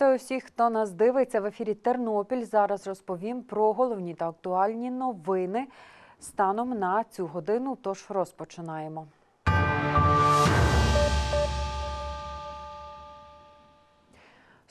Вітаю всіх, хто нас дивиться в ефірі Тернопіль. Зараз розповім про головні та актуальні новини станом на цю годину. Тож розпочинаємо.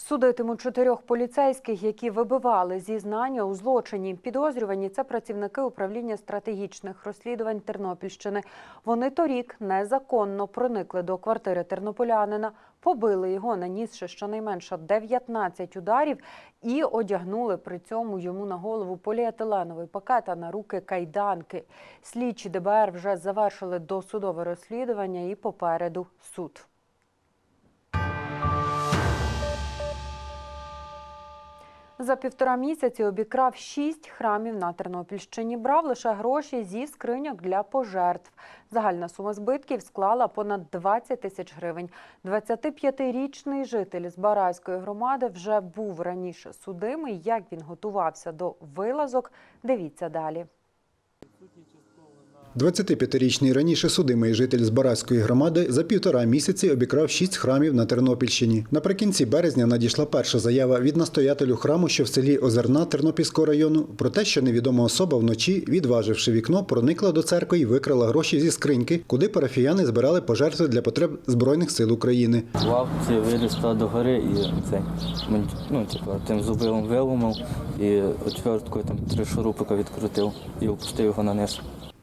Судитимуть чотирьох поліцейських, які вибивали зізнання у злочині. Підозрювані це працівники управління стратегічних розслідувань Тернопільщини. Вони торік незаконно проникли до квартири тернополянина, побили його, нанісши щонайменше 19 ударів, і одягнули при цьому йому на голову поліетиленовий пакет, а на руки кайданки. Слідчі ДБР вже завершили досудове розслідування і попереду суд. За півтора місяці обікрав шість храмів на Тернопільщині. Брав лише гроші зі скриньок для пожертв. Загальна сума збитків склала понад 20 тисяч гривень. 25-річний житель з Барайської громади вже був раніше судимий. Як він готувався до вилазок, дивіться далі. 25-річний раніше судимий житель з Бараської громади за півтора місяці обікрав шість храмів на Тернопільщині. Наприкінці березня надійшла перша заява від настоятелю храму, що в селі Озерна Тернопільського району, про те, що невідома особа вночі, відваживши вікно, проникла до церкви і викрала гроші зі скриньки, куди парафіяни збирали пожертви для потреб Збройних сил України. Лавці туди до гори і цей, ну, типу, тим зубилом виломив і отверткою там три шурупика відкрутив і опустив його на низ.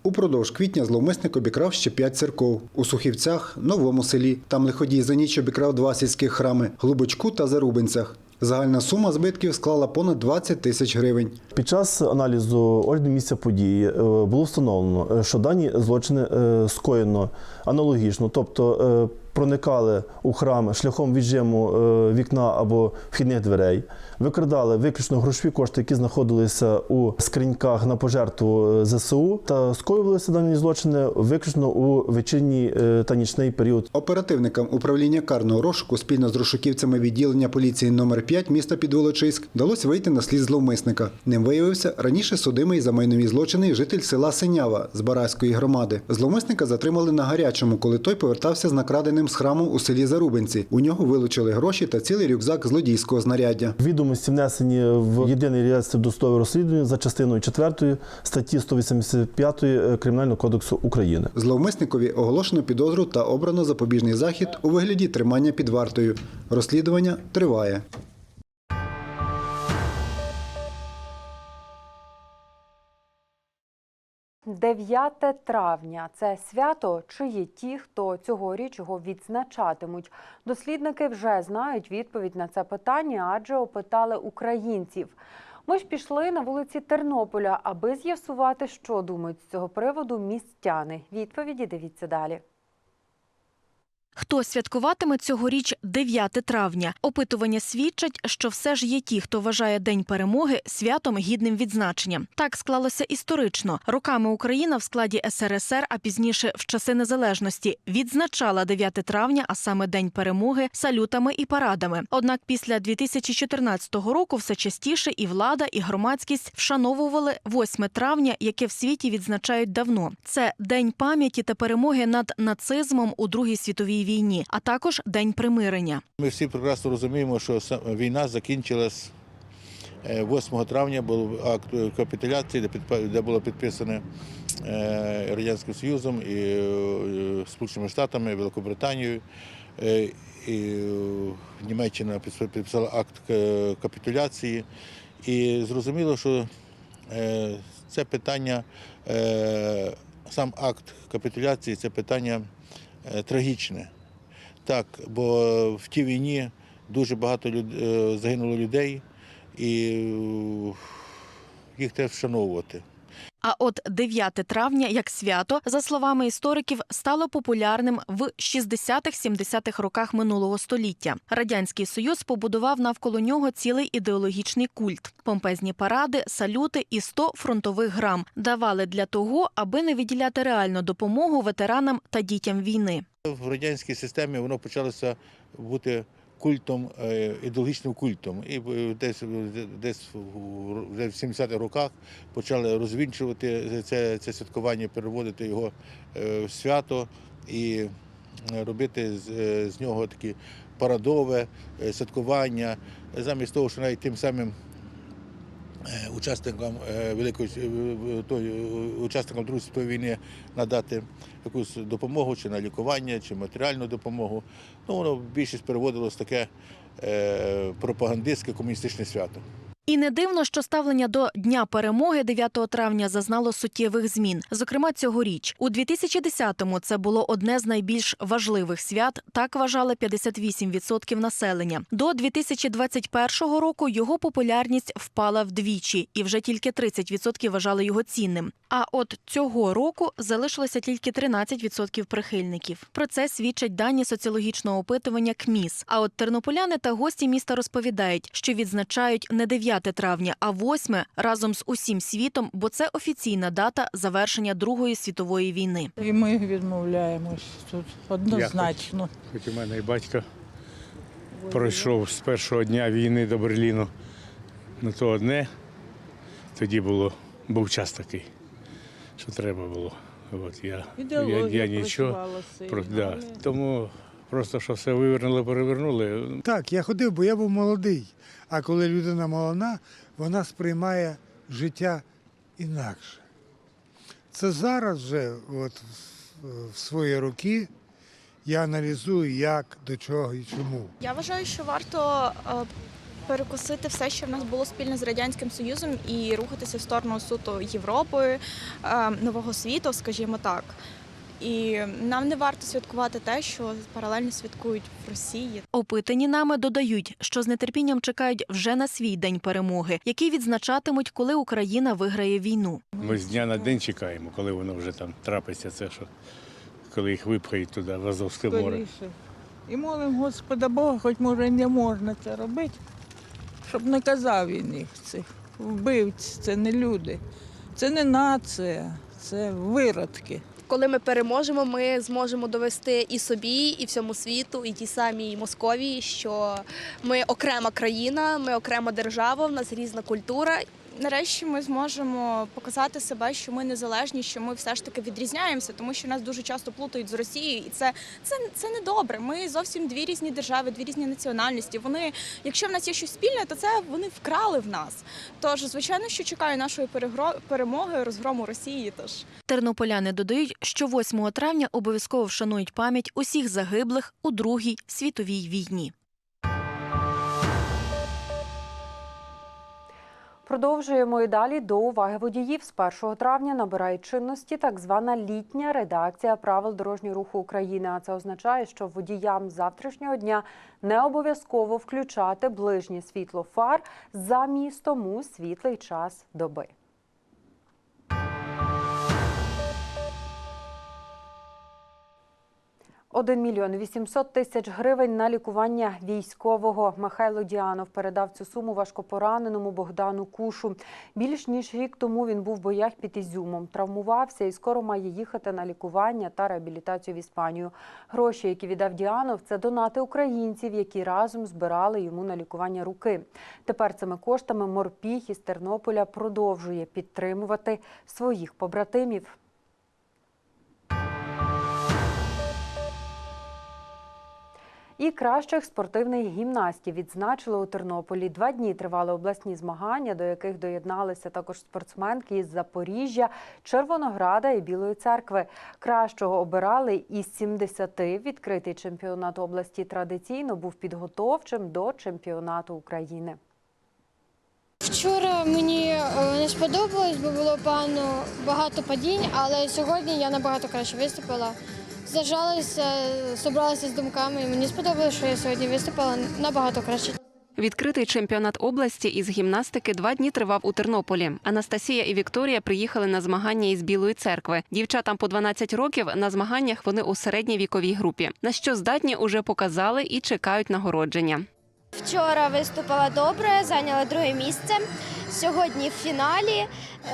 Упродовж квітня зловмисник обікрав ще п'ять церков у Сухівцях, Новому селі. Там лиходій за ніч обікрав два сільських храми Глубочку та Зарубинцях. Загальна сума збитків склала понад 20 тисяч гривень. Під час аналізу огляду місця події е, було встановлено, е, що дані злочини е, скоєно аналогічно, тобто проникали у храм шляхом віджиму е, вікна або вхідних дверей, викрадали виключно грошові кошти, які знаходилися у скриньках на пожертву е, ЗСУ, та скоювалися дані злочини виключно у вечірній е, та нічний період Оперативникам управління карного розшуку спільно з розшуківцями відділення поліції номер 5 міста Підволочиськ вдалося вийти на слід зловмисника. Ним виявився раніше судимий за майнові злочини житель села Синява з Бараської громади. Зловмисника затримали на гарячому, коли той повертався з накраденим з храму у селі Зарубинці. У нього вилучили гроші та цілий рюкзак злодійського знаряддя. Відомості внесені в єдиний реєстр досудового розслідування за частиною 4 статті 185 Кримінального кодексу України. Зловмисникові оголошено підозру та обрано запобіжний захід у вигляді тримання під вартою. Розслідування триває. – 9 травня – це свято, чи є ті, хто цьогоріч його відзначатимуть. Дослідники вже знають відповідь на це питання, адже опитали українців. Ми ж пішли на вулиці Тернополя, аби з'ясувати, що думають з цього приводу містяни. Відповіді дивіться далі. Хто святкуватиме цьогоріч 9 травня? Опитування свідчать, що все ж є ті, хто вважає День перемоги святом гідним відзначенням. Так склалося історично. Роками Україна в складі СРСР, а пізніше в часи незалежності, відзначала 9 травня, а саме День перемоги, салютами і парадами. Однак після 2014 року все частіше і влада, і громадськість вшановували 8 травня, яке в світі відзначають давно. Це день пам'яті та перемоги над нацизмом у Другій світовій війні, а також день примирення. Ми всі прекрасно розуміємо, що війна закінчилась е, 8 травня, був акт капітуляції, де, було підписане е, Радянським Союзом і е, Сполученими Штатами, Великобританією. Е, І е, Німеччина підписала акт е, капітуляції. І зрозуміло, що е, це питання, е, сам акт капітуляції це питання е, трагічне. Так, бо в тій війні дуже багато люд... е, загинуло людей, і їх треба вшановувати. А от 9 травня, як свято, за словами істориків, стало популярним в 60-70-х роках минулого століття. Радянський Союз побудував навколо нього цілий ідеологічний культ. Помпезні паради, салюти і 100 фронтових грам давали для того, аби не виділяти реальну допомогу ветеранам та дітям війни. В радянській системі воно почалося бути культом, е, ідеологічним культом. І е, десь, десь в- вже в 70-х роках почали розвінчувати це, це святкування, переводити його е, в свято. І е, робити з, е, з нього такі парадове е, святкування, замість того, що навіть тим самим е, учасникам е, великої е, е, е, учасникам Другої світової війни надати якусь допомогу чи на лікування, чи матеріальну допомогу. Ну, воно більшість переводилось таке е, пропагандистське комуністичне свято. І не дивно, що ставлення до Дня перемоги 9 травня зазнало суттєвих змін. Зокрема, цьогоріч. У 2010-му це було одне з найбільш важливих свят. Так вважали 58% населення. До 2021 року його популярність впала вдвічі, і вже тільки 30% вважали його цінним. А от цього року залишилося тільки 13% прихильників. Про це свідчать дані соціологічного опитування КМІС. А от тернополяни та гості міста розповідають, що відзначають не 9 травня, а 8 разом з усім світом, бо це офіційна дата завершення Другої світової війни. І ми відмовляємось тут однозначно. Хоч у мене і батько пройшов з першого дня війни до Берліну. Ну то одне, тоді було, був час такий, що треба було. От я, я, я нічого. Про, да. Тому просто що все вивернули, перевернули. Так, я ходив, бо я був молодий. А коли людина молода, вона сприймає життя інакше. Це зараз вже, от в- свої роки, я аналізую, як, до чого і чому. Я вважаю, що варто е, перекусити все, що в нас було спільне з радянським союзом, і рухатися в сторону суто Європи, е, нового світу, скажімо так. І нам не варто святкувати те, що паралельно святкують в Росії. Опитані нами додають, що з нетерпінням чекають вже на свій день перемоги, який відзначатимуть, коли Україна виграє війну. Ми з дня на день чекаємо, коли воно вже там трапиться, це що коли їх випхають туди, в Азовське море. І молимо Господа Бога, хоч може не можна це робити, щоб не казав він їх цих вбивць, це не люди, це не нація, це виродки. Коли ми переможемо, ми зможемо довести і собі, і всьому світу, і тій самій Московії, що ми окрема країна, ми окрема держава, в нас різна культура. Нарешті ми зможемо показати себе, що ми незалежні, що ми все ж таки відрізняємося, тому що нас дуже часто плутають з Росією, і це, це, це не добре. Ми зовсім дві різні держави, дві різні національності. Вони, якщо в нас є щось спільне, то це вони вкрали в нас. Тож, звичайно, що чекаю нашої перемоги, розгрому Росії. Тож. Тернополяни додають, що 8 травня обов'язково вшанують пам'ять усіх загиблих у Другій світовій війні. Продовжуємо і далі до уваги водіїв. З 1 травня набирає чинності так звана літня редакція правил дорожнього руху України. А це означає, що водіям завтрашнього дня не обов'язково включати ближнє світло фар за тому світлий час доби. Один мільйон 800 тисяч гривень на лікування військового. Михайло Діанов передав цю суму важкопораненому Богдану Кушу. Більш ніж рік тому він був в боях під Ізюмом, травмувався і скоро має їхати на лікування та реабілітацію в Іспанію. Гроші, які віддав Діанов, це донати українців, які разом збирали йому на лікування руки. Тепер цими коштами морпіг із Тернополя продовжує підтримувати своїх побратимів. І кращих спортивних гімнастів відзначили у Тернополі. Два дні тривали обласні змагання, до яких доєдналися також спортсменки із Запоріжжя, Червонограда і Білої церкви. Кращого обирали із 70. Відкритий чемпіонат області традиційно був підготовчим до чемпіонату України. Вчора мені е, не сподобалось, бо було багато падінь, але сьогодні я набагато краще виступила. Зажалася, зібралася з думками, і мені сподобалось, що я сьогодні виступила набагато краще. Відкритий чемпіонат області із гімнастики два дні тривав у Тернополі. Анастасія і Вікторія приїхали на змагання із Білої церкви. Дівчатам по 12 років на змаганнях вони у середній віковій групі. На що здатні уже показали і чекають нагородження. Вчора виступила добре, зайняла друге місце. Сьогодні в фіналі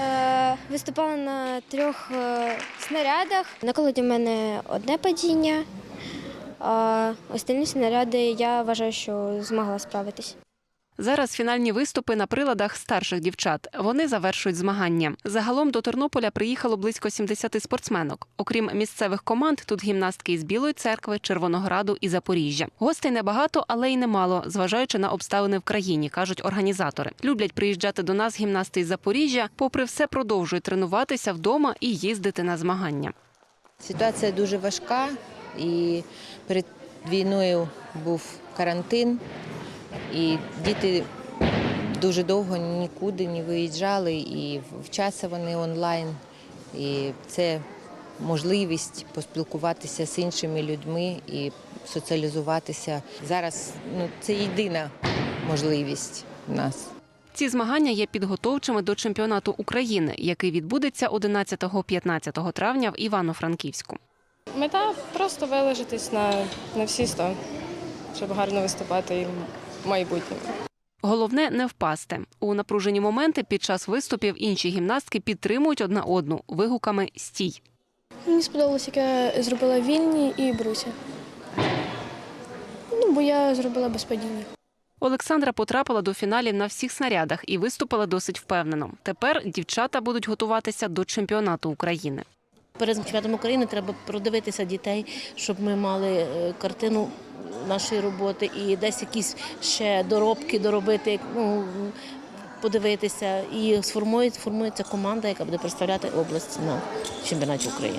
е, виступала на трьох е, снарядах. На колоді в мене одне падіння, а остальні снаряди я вважаю, що змогла справитись. Зараз фінальні виступи на приладах старших дівчат. Вони завершують змагання. Загалом до Тернополя приїхало близько 70 спортсменок. Окрім місцевих команд, тут гімнастки із Білої церкви, Червонограду і Запоріжжя. Гостей небагато, але й немало, зважаючи на обставини в країні, кажуть організатори. Люблять приїжджати до нас гімнасти із Запоріжжя. Попри все, продовжують тренуватися вдома і їздити на змагання. Ситуація дуже важка, і перед війною був карантин, і діти дуже довго нікуди не виїжджали, і вчаться вони онлайн. І це можливість поспілкуватися з іншими людьми і соціалізуватися. Зараз ну, це єдина можливість в нас. Ці змагання є підготовчими до чемпіонату України, який відбудеться 11-15 травня в Івано-Франківську. Мета просто вилежитись на, на всі сто, щоб гарно виступати майбутньому. Головне не впасти. У напружені моменти під час виступів інші гімнастки підтримують одна одну вигуками Стій. Мені сподобалось, як я зробила вільні і брусі. Ну, бо я зробила без падіння. Олександра потрапила до фіналів на всіх снарядах і виступила досить впевнено. Тепер дівчата будуть готуватися до чемпіонату України. Перед чемпіонатом України треба продивитися дітей, щоб ми мали е, картину нашої роботи і десь якісь ще доробки доробити, ну, подивитися. І сформується, формується команда, яка буде представляти область на чемпіонаті України.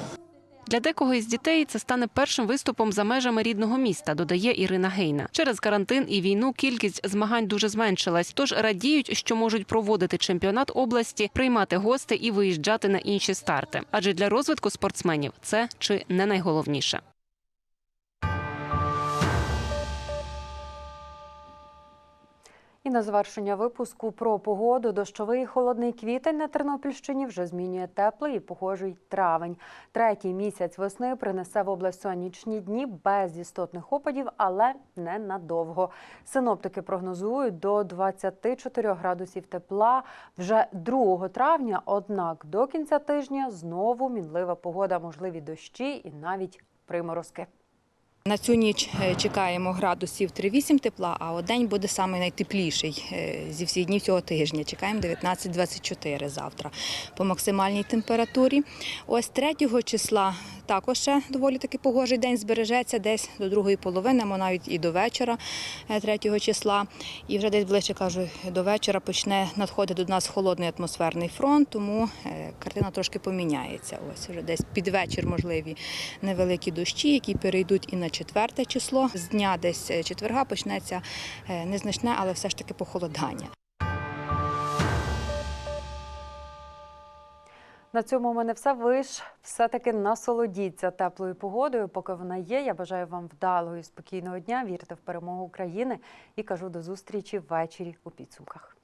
Для декого із дітей це стане першим виступом за межами рідного міста, додає Ірина Гейна. Через карантин і війну кількість змагань дуже зменшилась, тож радіють, що можуть проводити чемпіонат області, приймати гости і виїжджати на інші старти. Адже для розвитку спортсменів це чи не найголовніше. І на завершення випуску про погоду дощовий холодний квітень на Тернопільщині вже змінює теплий і погожий травень. Третій місяць весни принесе в область сонячні дні без істотних опадів, але не надовго. Синоптики прогнозують до 24 градусів тепла вже 2 травня. Однак до кінця тижня знову мінлива погода, можливі дощі і навіть приморозки. На цю ніч е, чекаємо градусів 3-8 тепла, а день буде саме найтепліший е, зі всіх днів цього тижня. Чекаємо 19-24 завтра по максимальній температурі. Ось 3 числа також ще доволі таки погожий день збережеться десь до другої половини, або навіть і до вечора 3 числа. І вже десь ближче кажу, до вечора почне надходити до нас холодний атмосферний фронт, тому е, картина трошки поміняється. Ось вже десь під вечір можливі невеликі дощі, які перейдуть і на четверте число. З дня десь е, четверга почнеться е, незначне, але все ж таки похолодання. На цьому у мене все. Ви ж все-таки насолодіться теплою погодою, поки вона є. Я бажаю вам вдалого і спокійного дня. Вірте в перемогу України і кажу до зустрічі ввечері у підсумках.